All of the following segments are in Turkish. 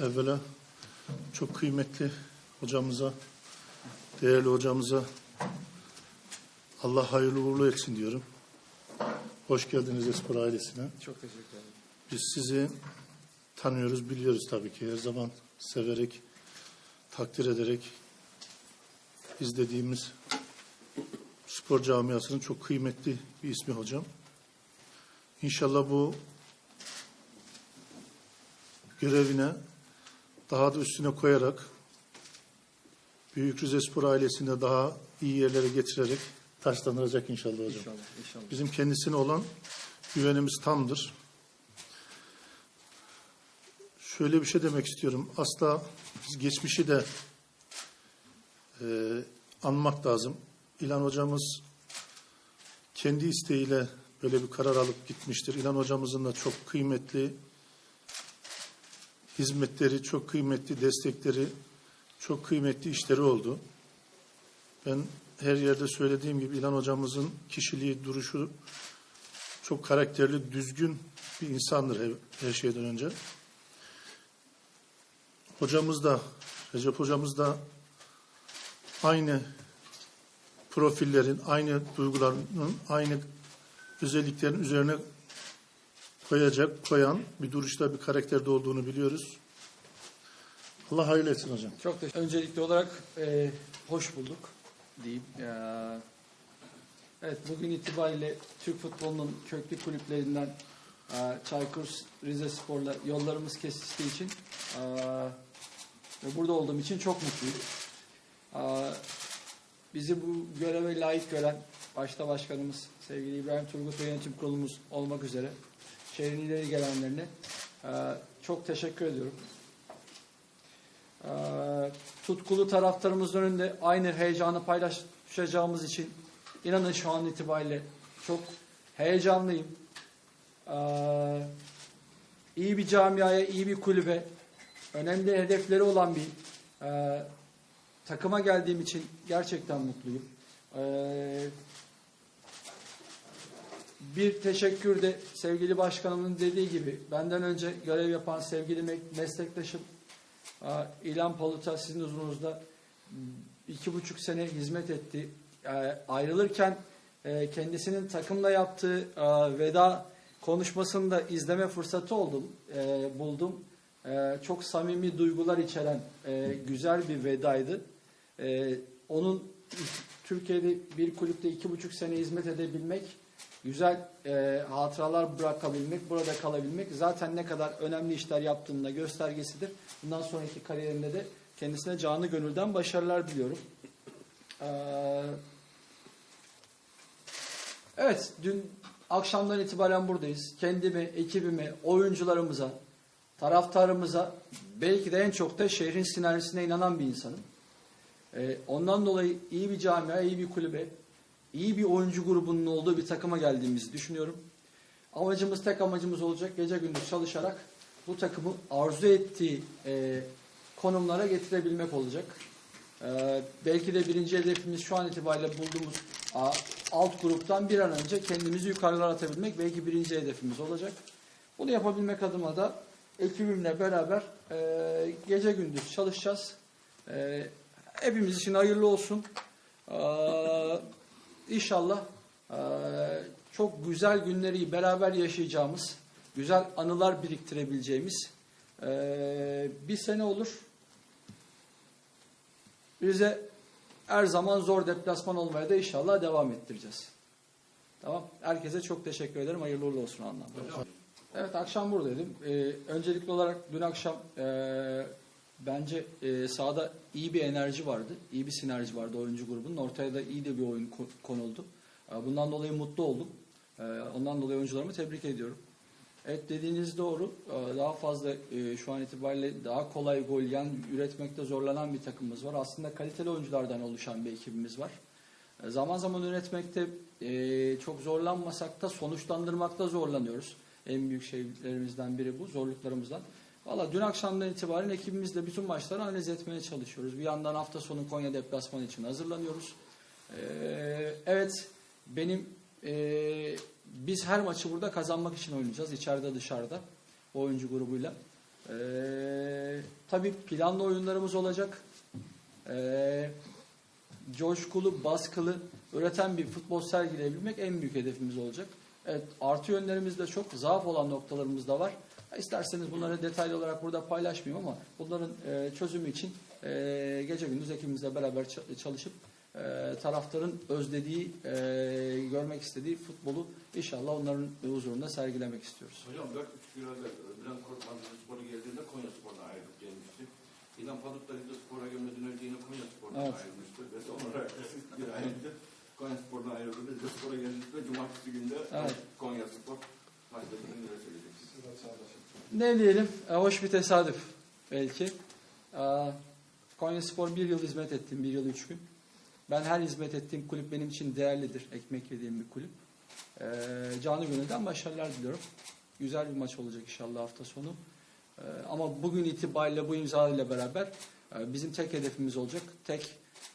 Evvela çok kıymetli hocamıza, değerli hocamıza Allah hayırlı uğurlu etsin diyorum. Hoş geldiniz Espor ailesine. Çok teşekkür ederim. Biz sizi tanıyoruz, biliyoruz tabii ki. Her zaman severek, takdir ederek izlediğimiz spor camiasının çok kıymetli bir ismi hocam. İnşallah bu görevine daha da üstüne koyarak Büyük Rizespor ailesinde daha iyi yerlere getirerek taşlandıracak inşallah hocam. İnşallah, inşallah. Bizim kendisine olan güvenimiz tamdır. Şöyle bir şey demek istiyorum. Asla biz geçmişi de e, anmak lazım. İlhan hocamız kendi isteğiyle böyle bir karar alıp gitmiştir. İlhan hocamızın da çok kıymetli hizmetleri, çok kıymetli destekleri, çok kıymetli işleri oldu. Ben her yerde söylediğim gibi İlhan hocamızın kişiliği, duruşu çok karakterli, düzgün bir insandır her, her şeyden önce. Hocamız da, Recep hocamız da aynı profillerin, aynı duygularının, aynı özelliklerin üzerine koyacak, koyan bir duruşta, bir karakterde olduğunu biliyoruz. Allah hayırlı etsin hocam. Çok teşekkür Öncelikli olarak e, hoş bulduk diyeyim. Ya, evet bugün itibariyle Türk futbolunun köklü kulüplerinden e, Çaykur Rize Spor'la yollarımız kesiştiği için e, ve burada olduğum için çok mutluyum. E, bizi bu göreve layık gören başta başkanımız sevgili İbrahim Turgut ve yönetim kurulumuz olmak üzere şehrin ileri gelenlerine e, çok teşekkür ediyorum. Ee, tutkulu taraftarımızın önünde aynı heyecanı paylaşacağımız için inanın şu an itibariyle çok heyecanlıyım. Ee, iyi bir camiaya, iyi bir kulübe, önemli hedefleri olan bir e, takıma geldiğim için gerçekten mutluyum. Ee, bir teşekkür de sevgili başkanımın dediği gibi benden önce görev yapan sevgili me- meslektaşım Aa, İlhan Palut'a sizin huzurunuzda iki buçuk sene hizmet etti. Ee, ayrılırken e, kendisinin takımla yaptığı e, veda konuşmasını da izleme fırsatı oldum, e, buldum. E, çok samimi duygular içeren e, güzel bir vedaydı. E, onun Türkiye'de bir kulüpte iki buçuk sene hizmet edebilmek, güzel e, hatıralar bırakabilmek, burada kalabilmek zaten ne kadar önemli işler yaptığının da göstergesidir. Bundan sonraki kariyerinde de kendisine canı gönülden başarılar diliyorum. Ee, evet, dün akşamdan itibaren buradayız. Kendime, ekibime, oyuncularımıza, taraftarımıza, belki de en çok da şehrin sinerjisine inanan bir insanım. Ee, ondan dolayı iyi bir camia, iyi bir kulübe, iyi bir oyuncu grubunun olduğu bir takıma geldiğimizi düşünüyorum. Amacımız, tek amacımız olacak gece gündüz çalışarak bu takımı arzu ettiği e, konumlara getirebilmek olacak. E, belki de birinci hedefimiz şu an itibariyle bulduğumuz a, alt gruptan bir an önce kendimizi yukarılara atabilmek belki birinci hedefimiz olacak. Bunu yapabilmek adına da ekibimle beraber e, gece gündüz çalışacağız. E, hepimiz için hayırlı olsun. E, İnşallah e, çok güzel günleri beraber yaşayacağımız, güzel anılar biriktirebileceğimiz e, bir sene olur. Bize her zaman zor deplasman olmaya da inşallah devam ettireceğiz. Tamam. Herkese çok teşekkür ederim. Hayırlı uğurlu olsun anlamda. Evet akşam buradaydım. Ee, öncelikli olarak dün akşam e, bence e, sahada iyi bir enerji vardı. iyi bir sinerji vardı oyuncu grubunun. Ortaya da iyi de bir oyun ko- konuldu. E, bundan dolayı mutlu oldum. E, ondan dolayı oyuncularımı tebrik ediyorum. Evet dediğiniz doğru. E, daha fazla e, şu an itibariyle daha kolay gol yiyen, üretmekte zorlanan bir takımımız var. Aslında kaliteli oyunculardan oluşan bir ekibimiz var. E, zaman zaman üretmekte çok zorlanmasak da sonuçlandırmakta zorlanıyoruz. En büyük şeylerimizden biri bu, zorluklarımızdan. Valla dün akşamdan itibaren ekibimizle bütün maçları analiz etmeye çalışıyoruz. Bir yandan hafta sonu Konya deplasmanı için hazırlanıyoruz. Ee, evet, benim e, biz her maçı burada kazanmak için oynayacağız. içeride dışarıda. Oyuncu grubuyla. Ee, tabii planlı oyunlarımız olacak. Ee, coşkulu, baskılı, üreten bir futbol sergileyebilmek en büyük hedefimiz olacak. Evet, artı yönlerimiz de çok, zaaf olan noktalarımız da var. İsterseniz bunları detaylı olarak burada paylaşmayayım ama bunların e, çözümü için e, gece gündüz ekibimizle beraber ça- çalışıp e, taraftarın özlediği, e, görmek istediği futbolu inşallah onların huzurunda sergilemek istiyoruz. Hocam 4,5 yıl evvel Bülent Korkmaz Sporu geldiğinde Konya Spor'dan ayrılıp gelmişti. İlhan Paduk da Spor'a gelmeden önce yine Konya Spor'dan Evet. ayrılmıştı. Ve son olarak da siz bir ayrıldı. Konya Spor'dan ayrıldı. Rize Spor'a gelmişti ve Cumartesi günde Evet. Konya Spor maçta günü neler söyleyeceksiniz? Ne diyelim? E, hoş bir tesadüf belki. E, Konya Spor bir yıl hizmet ettim, bir yıl üç gün. Ben her hizmet ettiğim kulüp benim için değerlidir. Ekmek yediğim bir kulüp. E, canı gönülden başarılar diliyorum. Güzel bir maç olacak inşallah hafta sonu. E, ama bugün itibariyle bu imza ile beraber e, bizim tek hedefimiz olacak. Tek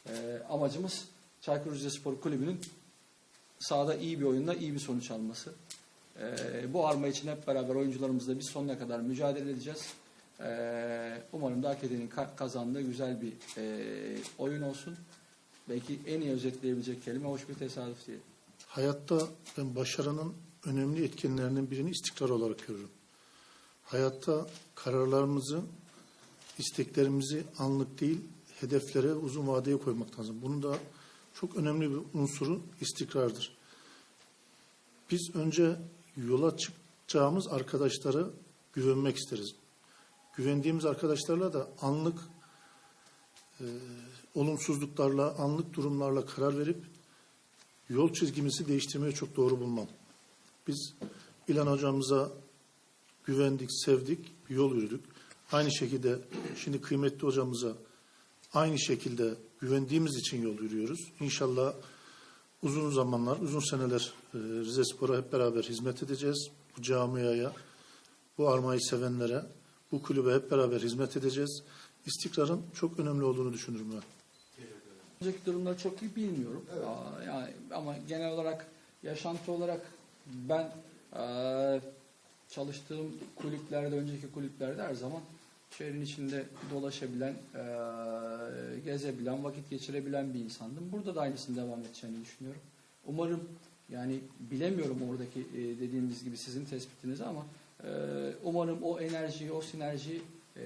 e, amacımız Çaykur Rizespor Kulübü'nün sahada iyi bir oyunla iyi bir sonuç alması. Ee, bu arma için hep beraber oyuncularımızla biz sonuna kadar mücadele edeceğiz. Ee, umarım da hak kazandığı güzel bir e, oyun olsun. Belki en iyi özetleyebilecek kelime hoş bir tesadüf diye. Hayatta ben başarının önemli etkenlerinden birini istikrar olarak görürüm. Hayatta kararlarımızı, isteklerimizi anlık değil, hedeflere uzun vadeye koymak lazım. Bunun da çok önemli bir unsuru istikrardır. Biz önce yola çıkacağımız arkadaşlara güvenmek isteriz. Güvendiğimiz arkadaşlarla da anlık e, olumsuzluklarla, anlık durumlarla karar verip yol çizgimizi değiştirmeyi çok doğru bulmam. Biz İlhan hocamıza güvendik, sevdik, yol yürüdük. Aynı şekilde şimdi kıymetli hocamıza aynı şekilde güvendiğimiz için yol yürüyoruz. İnşallah uzun zamanlar, uzun seneler e, Rize Spor'a hep beraber hizmet edeceğiz. Bu camiaya, bu armayı sevenlere, bu kulübe hep beraber hizmet edeceğiz. İstikrarın çok önemli olduğunu düşünürüm ben. Önceki durumları çok iyi bilmiyorum. Aa, yani ama genel olarak yaşantı olarak ben eee, çalıştığım kulüplerde, önceki kulüplerde her zaman şehrin içinde dolaşabilen, eee, gezebilen, vakit geçirebilen bir insandım. Burada da aynısını devam edeceğini düşünüyorum. Umarım yani bilemiyorum oradaki e, dediğimiz gibi sizin tespitiniz ama e, umarım o enerjiyi, o sinerjiyi e,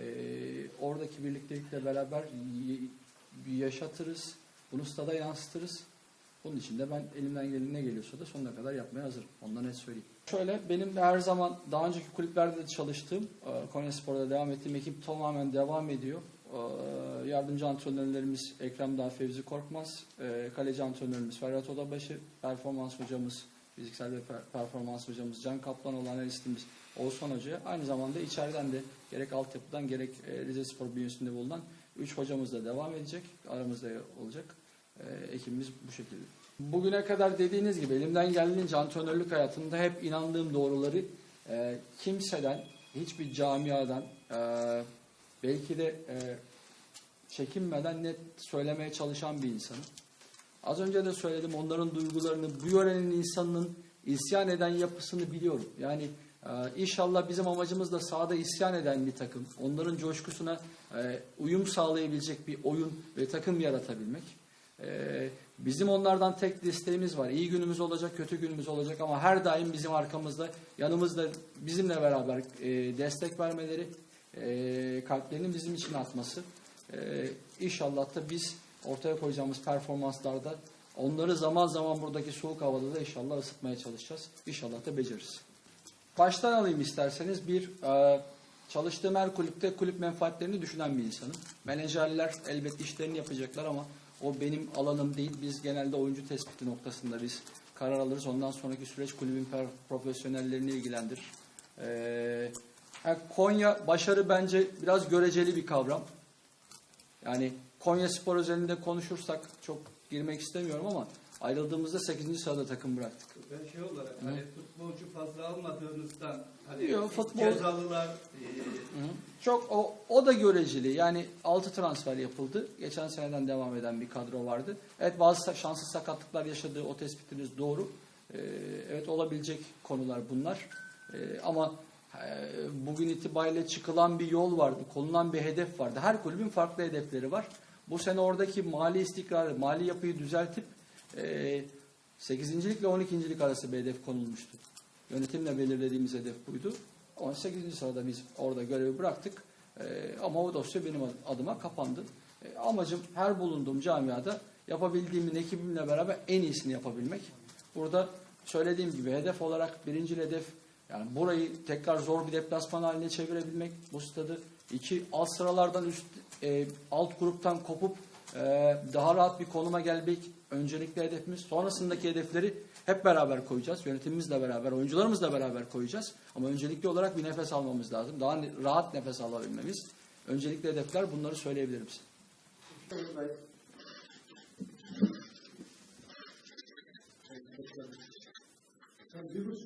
oradaki birliktelikle beraber yaşatırız. Bunu stada yansıtırız. Bunun için de ben elimden gelen ne geliyorsa da sonuna kadar yapmaya hazırım. Ondan net söyleyeyim. Şöyle benim de her zaman daha önceki kulüplerde de çalıştığım, e, Konya Spor'da devam ettiğim ekip tamamen devam ediyor. E, Yardımcı antrenörlerimiz Ekrem Dağ, Fevzi Korkmaz, e, kaleci antrenörümüz Ferhat Odabaşı, performans hocamız, fiziksel ve per- performans hocamız Can Kaplan olan analistimiz Oğuzhan Hoca'ya aynı zamanda içeriden de gerek altyapıdan gerek Rize Spor bünyesinde bulunan 3 hocamız da devam edecek. Aramızda olacak. Ekibimiz bu şekilde. Bugüne kadar dediğiniz gibi elimden geldiğince antrenörlük hayatında hep inandığım doğruları e, kimseden, hiçbir camiadan e, belki de e, çekinmeden net söylemeye çalışan bir insanım. Az önce de söyledim onların duygularını, bu yörenin insanının isyan eden yapısını biliyorum. Yani e, inşallah bizim amacımız da sahada isyan eden bir takım. Onların coşkusuna e, uyum sağlayabilecek bir oyun ve takım yaratabilmek. E, bizim onlardan tek desteğimiz var. İyi günümüz olacak, kötü günümüz olacak ama her daim bizim arkamızda, yanımızda bizimle beraber e, destek vermeleri, e, kalplerinin bizim için atması. E, inşallah da biz ortaya koyacağımız performanslarda onları zaman zaman buradaki soğuk havada da inşallah ısıtmaya çalışacağız. İnşallah da beceririz. Baştan alayım isterseniz. Bir, e, çalıştığım her kulüpte kulüp menfaatlerini düşünen bir insanım. Menajerler elbette işlerini yapacaklar ama o benim alanım değil. Biz genelde oyuncu tespiti noktasında biz karar alırız. Ondan sonraki süreç kulübün profesyonellerini ilgilendirir. E, yani Konya başarı bence biraz göreceli bir kavram. Yani Konya Spor özelinde konuşursak çok girmek istemiyorum ama ayrıldığımızda 8. sırada takım bıraktık. Ben şey olarak hani futbolcu fazla almadığınızdan hani Yok, futbol- cezalılar e, Hı hı. Çok o, o da göreceli. Yani 6 transfer yapıldı. Geçen seneden devam eden bir kadro vardı. Evet bazı şanssız sakatlıklar yaşadığı o tespitiniz doğru. Ee, evet olabilecek konular bunlar. Ee, ama Ee, Bugün itibariyle çıkılan bir yol vardı, konulan bir hedef vardı. Her kulübün farklı hedefleri var. Bu sene oradaki mali istikrarı, mali yapıyı düzeltip e, 8. lig ve 12. lig arası bir hedef konulmuştu. Yönetimle belirlediğimiz hedef buydu. 18. sırada biz orada görevi bıraktık. Ee, ama o dosya benim adıma kapandı. Ee, amacım her bulunduğum camiada yapabildiğimin ekibimle beraber en iyisini yapabilmek. Burada söylediğim gibi hedef olarak birinci hedef yani burayı tekrar zor bir deplasman haline çevirebilmek. Bu stadı iki alt sıralardan üst e, alt gruptan kopup e, daha rahat bir konuma gelmek öncelikli hedefimiz. Sonrasındaki hedefleri hep beraber koyacağız. Yönetimimizle beraber, oyuncularımızla beraber koyacağız. Ama öncelikli olarak bir nefes almamız lazım. Daha rahat nefes alabilmemiz. Öncelikli hedefler bunları söyleyebilirim size. Yıllık